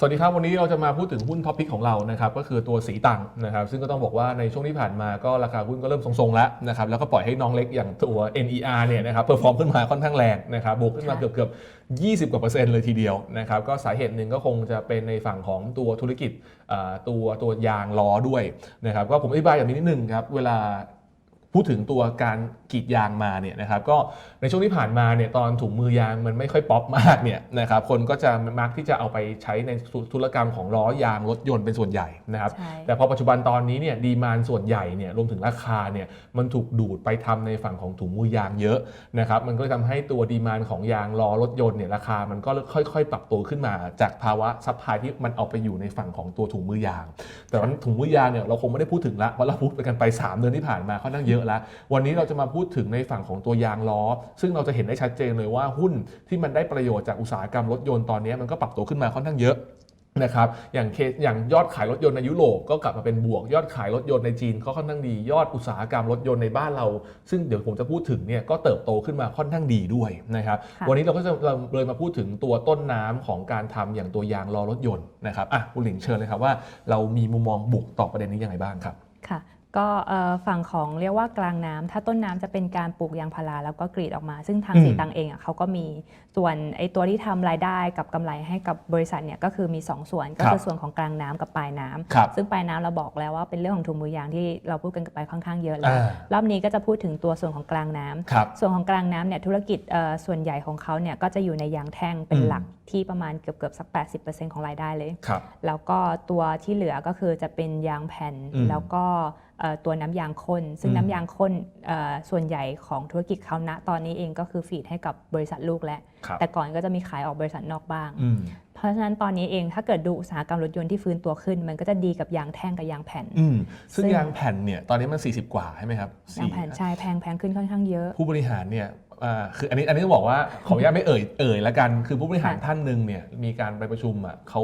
สวัสดีครับ วันนี้เราจะมาพูดถึงหุ้นท็อปพิกของเรานะครับก็คือตัวสีตังนะครับซึ่งก็ต้องบอกว่าในช่วงที่ผ่านมาก็ราคาหุ้นก็เริ่มทรงๆแล้วนะครับแล้วก็ปล่อยให้น้องเล็กอย่างตัว NER เนี่ยนะครับเพอร์ฟอร์มขึ้นมาค่อนข้างแรงนะครับบวกขึ้นมาค่ะเกือบเกือบ20 กว่าเปอร์เซ็นต์เลยทีเดียวนะครับก็สาเหตุหนึ่งก็คงจะเป็นในฝั่งของตัวธุรกิจอ่าตัวตัวยางล้อด้วยนะครับก็ผมอธิบายอย่างนี้นิดนึงครับเวลา พูดถึงตัวการกรีดยางมาเนี่ยนะครับก็ในช่วงที่ผ่านมาเนี่ยตอนถุงมือยางมันไม่ค่อยป๊อปมากเนี่ยนะครับคนก็จะมักที่จะเอาไปใช้ในธุรกรรมของล้อยางรถยนต์เป็นส่วนใหญ่นะครับใช่แต่พอปัจจุบันตอนนี้เนี่ยดีมานส่วนใหญ่เนี่ยรวมถึงราคาเนี่ยมันถูกดูดไปทำในฝั่งของถุงมือยางเยอะนะครับมันก็เลยทำให้ตัวดีมานของยางล้อรถยนต์เนี่ยราคามันก็ค่อยๆ ปรับตัวขึ้นมา จากภาวะซัพพลายที่มันเอาไปอยู่ในฝั่งของตัวถุงมือยาง แต่ว่าถุงมือยางเนี่ยเราคงไม่ได้พูดถึงละเพราะเราพูดไปกันไป 3 เดือนที่ผ่านมาค่อนข้างเยอะแล้ว วันนี้เราจะมาพูดถึงในฝั่งของตัวยางล้อ ซึ่งเราจะเห็นได้ชัดเจนเลยว่าหุ้นที่มันได้ประโยชน์จากอุตสาหกรรมรถยนต์ตอนนี้มันก็ปรับตัวขึ้นมาค่อนข้างเยอะนะครับอย่างเคสอย่างยอดขายรถยนต์ในยุโรปก็กลับมาเป็นบวก ยอดขายรถยนต์ในจีนก็ค่อนข้างดี ยอดอุตสาหกรรมรถยนต์ในบ้านเรา ซึ่งเดี๋ยวผมจะพูดถึงเนี่ยก็เติบโตขึ้นมาค่อนข้างดีด้วยนะครับค่ะวันนี้เราก็จะเลยมาพูดถึงตัวต้นน้ำของการทำอย่างตัวยางล้อรถยนต์นะครับอะคุณหลิงเชิญเลยครับว่าเรามีมุมมองบวกต่อประเด็นนี้ยังไงบ้างครับค่ะ ก็เอ่อฝั่งของเรียกว่ากลางน้ำถ้าต้นน้ำจะเป็นการปลูกยางพาราแล้วก็กรีดออกมา ซึ่งทางอืมสีตังเองอะเขาก็มีส่วนไอตัวที่ทำรายได้กับกำไรให้กับบริษัทเนี่ยก็คือมี 2 ส่วนก็ครับคือส่วนของกลางน้ำกับปลายน้ำครับซึ่งปลายน้ำเราบอกแล้วว่าเป็นเรื่องของถุงมือยางที่เราพูดกันไปค่อนข้างเยอะแล้วอ่ารอบนี้ก็จะพูดถึงตัวส่วนของกลางน้ำครับส่วนของกลางน้ำเนี่ยธุรกิจเอ่อส่วนใหญ่ของเขาเนี่ยก็จะอยู่ในยางแท่งเป็นอืมหลักที่ประมาณเกือบเกือบๆสัก 80%ของรายได้เลยครับแล้วก็ตัวที่เหลือก็คือจะเป็นยางแผ่นอืมแล้วก็เอ่อ ตัวน้ำยางข้น ซึ่งอืมน้ำยางข้นเอ่อส่วนใหญ่ของธุรกิจเขาณตอนนี้เองก็คือฟีดให้กับบริษัทลูกแล้วครับแต่ก่อนก็จะมีขายออกบริษัทนอกบ้างอืมเพราะฉะนั้นตอนนี้เองถ้าเกิดดูอุตสาหกรรมรถยนต์ที่ฟื้นตัวขึ้น มันก็จะดีกับยางแท่งกับยางแผ่นอืมซึ่งซึ่งยางแผ่นเนี่ยตอนนี้มัน 40 กว่าใช่ไหมครับยางแผ่นสี่ใช่แพงแพงขึ้นค่อนข้างเยอะ ผู้บริหารเนี่ยอ่าคืออันนี้อันนี้ต้องบอกว่าขออนุญาตไม่เอ่ยเอ่ยละกันคือผู้บริหารค่ะท่านหนึ่งเนี่ยมีการไปประชุมอะเขา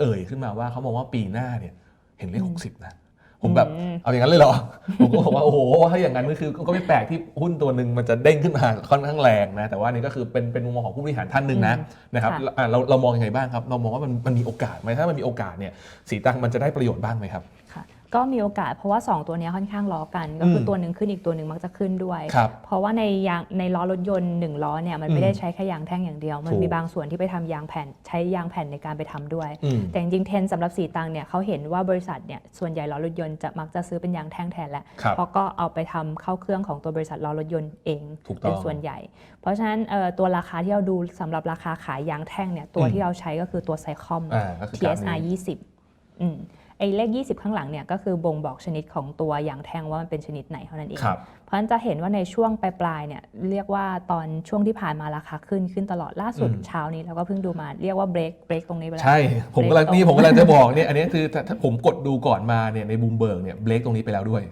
เอ่ยขึ้นมาว่าเขามองว่าปีหน้าเนี่ยเห็นเลขอืมหกสิบนะ ผมแบบอืมเอาอย่างนั้นเลยเหรอ ผมก็บอกว่าโอ้โหถ้าอย่างนั้นก็คือก็ไม่แปลกที่หุ้นตัวหนึ่งมันจะเด้งขึ้นมาค่อนข้างแรงนะแต่ว่านี่ก็คือเป็นเป็นมุมมองของผู้บริหารท่านหนึ่งนะอืมนะครับค่ะอะเราเรามองยังไงบ้างครับ เรามองว่ามันมันมีโอกาสไหมถ้ามันมีโอกาสเนี่ยสีตังมันจะได้ประโยชน์บ้างไหมครับค่ะ ก็มีโอกาสเพราะว่า 2 ตัวเนี้ยค่อนข้างล้อกัน ก็คืออมตัวหนึ่งขึ้นอีกตัวหนึ่งมักจะขึ้นด้วยครับเพราะว่าในยางในล้อรถยนต์หนึ่งล้อเนี่ยมันอืมไม่ได้ใช้แค่ยางแท่งอย่างเดียว มันถูกมีบางส่วนที่ไปทำยางแผ่นใช้ยางแผ่นในการไปทำด้วยอืมแต่จริงๆเทรนด์สำหรับสีตังเนี่ยเขาเห็นว่าบริษัทเนี่ยส่วนใหญ่ล้อรถยนต์จะมักจะซื้อเป็นยางแท่งแทนแหละครับเพราะก็เอาไปทำเข้าเครื่องของตัวบริษัทล้อรถยนต์เองถูกต้องเป็นส่วนใหญ่ เพราะฉะนั้นเอ่อตัวราคาที่เราดูสำหรับราคาขายยางแท่งเนี่ยตัวอืมที่เราใช้ก็คือตัวไซคอมอ่าก็คือกราฟ TSR นี้20อืม ไอ้เลข 20 ข้างหลังเนี่ยก็คือบ่งบอกชนิดของตัวยางแท่งว่ามันเป็นชนิดไหนเท่านั้นเอง ครับ เพราะฉะนั้นจะเห็นว่าในช่วงปลายๆเนี่ยเรียกว่าตอนช่วงที่ผ่านมาราคาขึ้นขึ้นตลอดล่าสุดอืม เช้านี้เราก็เพิ่งดูมาเรียกว่าเบรกเบรกตรงนี้ไปแล้ว ใช่ ผมกำลังเบรกนี่ผมกำลังจะบอกเนี่ยอันนี้คือถ้าถ้าผมกดดูก่อนมาเนี่ยในบูมเบิร์กเนี่ยเบรกตรงนี้ไปแล้วด้วย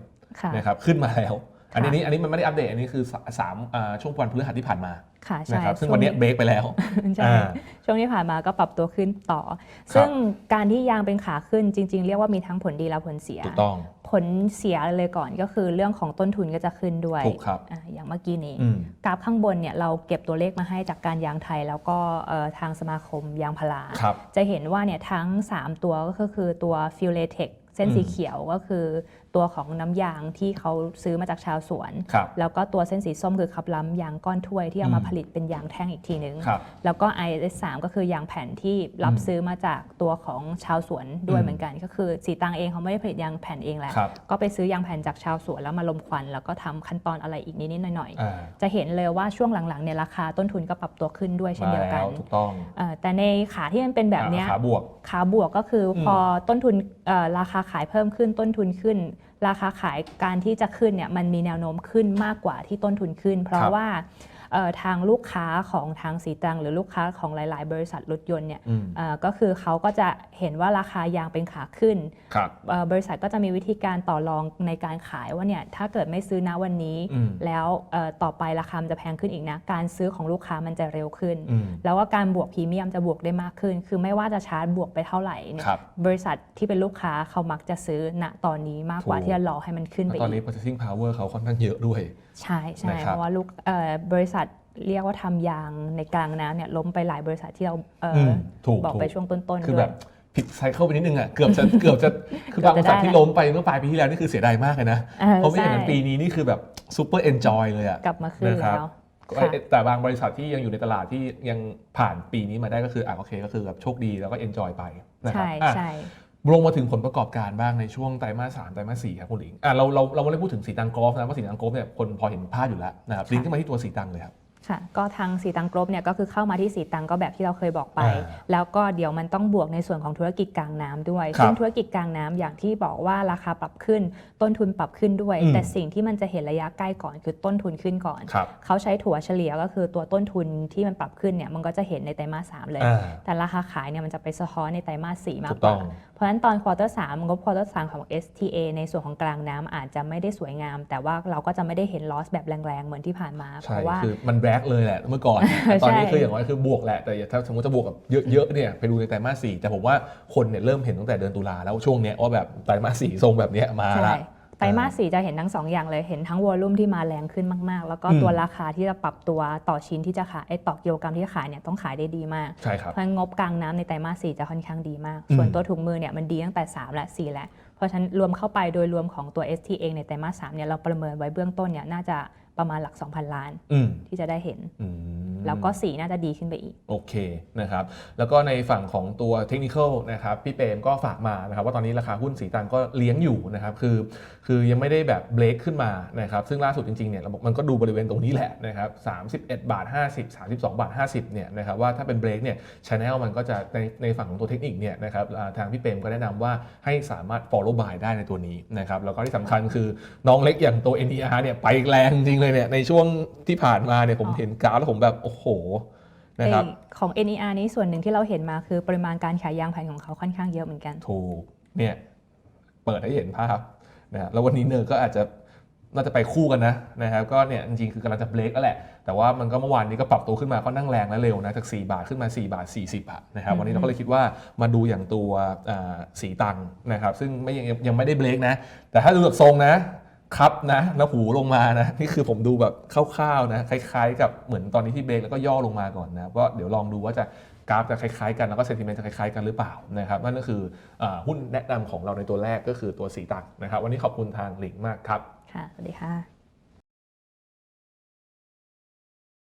ค่ะ นะครับขึ้นมาแล้ว อันนี้ค่ะนี่อันนี้มันไม่ได้อัปเดตอันนี้คือสาสามอ่าช่วงวันพฤหัสที่ผ่านมาค่ะนะใช่ครับซึ่งช่วันเนี้ยเบรกไปแล้วใช่อ่าช่วงที่ผ่านมาก็ปรับตัวขึ้นต่อครับซึ่งการที่ยางเป็นขาขึ้นจริง ๆ เรียกว่ามีทั้งผลดีและผลเสียถูกต้องผลเสียเลยก่อนก็คือเรื่องของต้นทุนก็จะขึ้นด้วยถูกครับอ่าอย่างเมื่อกี้นี้อืมกราฟข้างบนเนี่ยเราเก็บตัวเลขมาให้จากการยางไทย แล้วก็เอ่อทางสมาคมยางพาราครับจะเห็นว่าเนี่ยทั้ง 3 ตัวก็คือตัวฟิลเลเทคเส้นสีอืมเขียวก็คือ ตัวของน้ำยางที่เขาซื้อมาจากชาวสวนครับแล้วก็ตัวเส้นสีส้มคือขับล้ำยางก้อนถ้วยที่เอามาอืมผลิตเป็นยางแท่งอีกทีนึงครับแล้วก็ IS 3 ก็คือยางแผ่นที่รับอืมซื้อมาจากตัวของชาวสวนด้วยอืมเหมือนกัน ก็คือสีตังเองเขาไม่ได้ผลิตยางแผ่นเองแหละครับก็ไปซื้อยางแผ่นจากชาวสวนแล้วมาลมควัน แล้วก็ทำขั้นตอนอะไรอีกนิดๆหน่อยๆอ่าจะเห็นเลยว่าช่วงหลังๆเนี่ยราคาต้นทุนก็ปรับตัวขึ้นด้วยเช่นมาเดียวกัแล้นวถูกต้องเอ่อแต่ในขาที่มันเป็นแบบเนี้ยอ่าขาบวกขาบวกก็คืออมพอต้นทุนเอ่อราคาขายเพิ่มขึ้นต้นทุนขึ้นราคาขายการที่จะขึ้นเนี่ยมันมีแนวโน้มขึ้นมากกว่าที่ต้นทุนขึ้น เพราะครับว่าเอ่อ ทางลูกค้าของทางสีตรัง หรือลูกค้าของหลาย ๆ บริษัทรถยนต์เนี่ยอืมเอ่อก็คือเขาก็จะเห็นว่าราคายางเป็นขาขึ้นครับเอ่อบริษัทก็จะมีวิธีการต่อรองในการขายว่าเนี่ยถ้าเกิดไม่ซื้อณวันนี้อืมแล้วเอ่อต่อไปราคามันจะแพงขึ้นอีกนะการซื้อของลูกค้ามันจะเร็วขึ้นอืมแล้วว่าการบวกพรีเมียมจะบวกได้มากขึ้น คือไม่ว่าจะชาร์จบวกไปเท่าไหร่เนี่ยครับบริษัทที่เป็นลูกค้าเขามักจะซื้อณตอนนี้มากกว่าถูกที่จะรอให้มันขึ้นไปตอนอีนี้ก purchasing power เขาค่อนข้างเยอะด้วยใช่ใช่นะครับ เพราะว่าลูกเอ่อบริษัทเรียกว่าทำยางในกลางน้ำเนี่ยล้มไปหลายบริษัทที่เราเอ่ออือมถูกบอกถูกไปช่วงต้นๆคือด้แบวยบผิดไซเคิลไปนิดนึงอะเกือบจะเกือบจะคือบางบริษัทที่ล้มไปเมื่อปลายปีที่แล้วนี่คือเสียดายมากเลยนะออเพราะไม่อย่างนั้นใช่ปีนี้นี่คือแบบซูเปอร์เอนจอยเลยอะ กลับมาขึ้นนะครับ แล้ว ค่ะ แต่บางบริษัทที่ยังอยู่ในตลาดที่ยังผ่านปีนี้มาได้ก็คืออะโอเคก็คือแบบโชคดีแล้วก็เอนจอยไปนะครับใช่อะ ใช่ ลงมาถึงผลประกอบการบ้างในช่วงไตรมาสสามไตรมาสสี่ครับคุณหลิงอะเราเราเราไม่ได้พูดถึงสีตังกอล์ฟนะเพราะสีตังกอล์ฟเนี่ยคนพอเห็นภาพอยู่แล้วนะครับลิงก์ขึ้นมาที่ตัวสีตังเลยครับ ค่ะก็ทางสีตังกรุ๊ปเนี่ยก็คือเข้ามาที่สีตังก็แบบที่เราเคยบอกไป อ่าแล้วก็เดี๋ยวมันต้องบวกในส่วนของธุรกิจกลางน้ำด้วยครับซึ่งธุรกิจกลางน้ำอย่างที่บอกว่าราคาปรับขึ้น ต้นทุนปรับขึ้นด้วย อืม แต่สิ่งที่มันจะเห็นระยะใกล้ก่อนคือต้นทุนขึ้นก่อน ครับเขาใช้ถั่วเฉลี่ยก็คือตัวต้นทุนที่มันปรับขึ้นเนี่ยมันก็จะเห็นในไตรมาสสามเลย อ่าแต่ราคาขายเนี่ยมันจะไปสะท้อนในไตรมาสสี่มาถูกกกต้ว่าองเพราะฉะนั้นตอนควอเตอร์สามงบควอเตอร์สามของ STA ในส่วนของกลางน้ำอาจจะไม่ได้สวยงาม แต่ว่าเราก็จะไม่ได้เห็นลอสแบบแรงๆเหมือนที่ผ่านมา เพใช่ราะว่า คือมันแบกเลยแหละเมื่อก่อนแต่ตอนนี้ใช่คืออย่างน้อยคือบวกแหละแต่ถ้าสมมติจะบวกกับเยอะๆเนี่ยไปดูในไตรมาสสี่แต่ผมว่าคนเนี่ยเริ่มเห็นตั้งแต่เดือนตุลาแล้วช่วงเนี้ยว่าแบบไตรมาสสี่ทรงแบบเนี้ยมาใช่ละไตรมาสสี่จะเห็นทั้งสองอย่างเลยเห็นทั้งวอลลุ่มที่มาแรงขึ้นมากๆ แล้วก็อืมตัวราคาที่จะปรับตัวต่อชิ้นที่จะขายไอ้ต่อกิโลกรัมที่จะขายเนี่ยต้องขายได้ดีมากใช่ครับเพราะฉะนั้นงบกลางน้ำในไตรมาสสี่จะค่อนข้างดีมากอืมส่วนตัวถุงมือเนี่ยมันดีตั้งแต่ 3 และ 4 แล้ว เพราะฉะนั้นรวมเข้าไปโดยรวมของตัว ST เองในไตรมาสสามเนี่ยเราประเมินไว้เบื้องต้นเนี่ยน่าจะ ประมาณหลัก 2,000 ล้านอืมที่จะได้เห็นอืม แล้วก็สีน่าจะดีขึ้นไปอีก โอเคนะครับแล้วก็ในฝั่งของตัวเทคนิคนะครับพี่เปรมก็ฝากมานะครับว่าตอนนี้ราคาหุ้นสีตังก็เลี้ยงอยู่นะครับคือคือยังไม่ได้แบบเบรกขึ้นมานะครับซึ่งล่าสุดจริงๆเนี่ยเราบอกมันก็ดูบริเวณตรงนี้แหละนะครับ31บาท50 32บาท50เนี่ยนะครับว่าถ้าเป็นเบรกเนี่ยชแนลมันก็จะในในฝั่งของตัวเทคนิคเนี่ยนะครับอ่าทางพี่เปรมก็แนะนำว่าให้สามารถ follow buy ได้ในตัวนี้นะครับแล้วก็ที่สำคัญคือน้องเล็กอย่างตัว NER เนี่ยไปแรงจริงๆเลยเนี่ยในช่วงที่ผ่านมาเนี่ยผมอ๋อเห็นกราฟแล้วผมแบบโอ้โหนะครับไอ้ของ NER นี้ส่วนหนึ่งที่เราเห็นมาคือปริมาณการขายยางแผ่นของเขาค่อนข้างเยอะเหมือนกัน ถูกเนี่ยเปิดให้เห็นภาพนะฮะแล้ววันนี้เนอร์ก็อาจจะน่าจะไปคู่กันนะนะครับก็เนี่ยจริงๆคือกำลังจะเบรกแล้วแหละ แต่ว่ามันก็เมื่อวานนี้ก็ปรับตัวขึ้นมาก็นั่งแรงและเร็วนะจาก 4 บาทขึ้นมา 4 บาท 40บาทนะครับวันนี้เราก็เลยคิดว่ามาดูอย่างตัวอ่าสีตังค์นะครับซึ่งไม่ยังยังไม่ได้เบรกนะ แต่ถ้าดูจากทรงนะ ครับนะแล้วหูลงมานะนี่คือผมดูแบบคร่าวๆนะคล้ายๆ กับเหมือนตอนนี้ที่เบรกแล้วก็ย่อลงมาก่อนนะก็เดี๋ยวลองดูว่าจะกราฟจะคล้ายๆกันแล้วก็เซนติเมนต์จะคล้ายๆกันหรือเปล่านะครับนั่นก็คืออหุ้นแนะนำของเราในตัวแรกก็คือตัวสีตังนะครับ วันนี้ขอบคุณทางหลิงมากครับค่ะสวัสดีค่ะ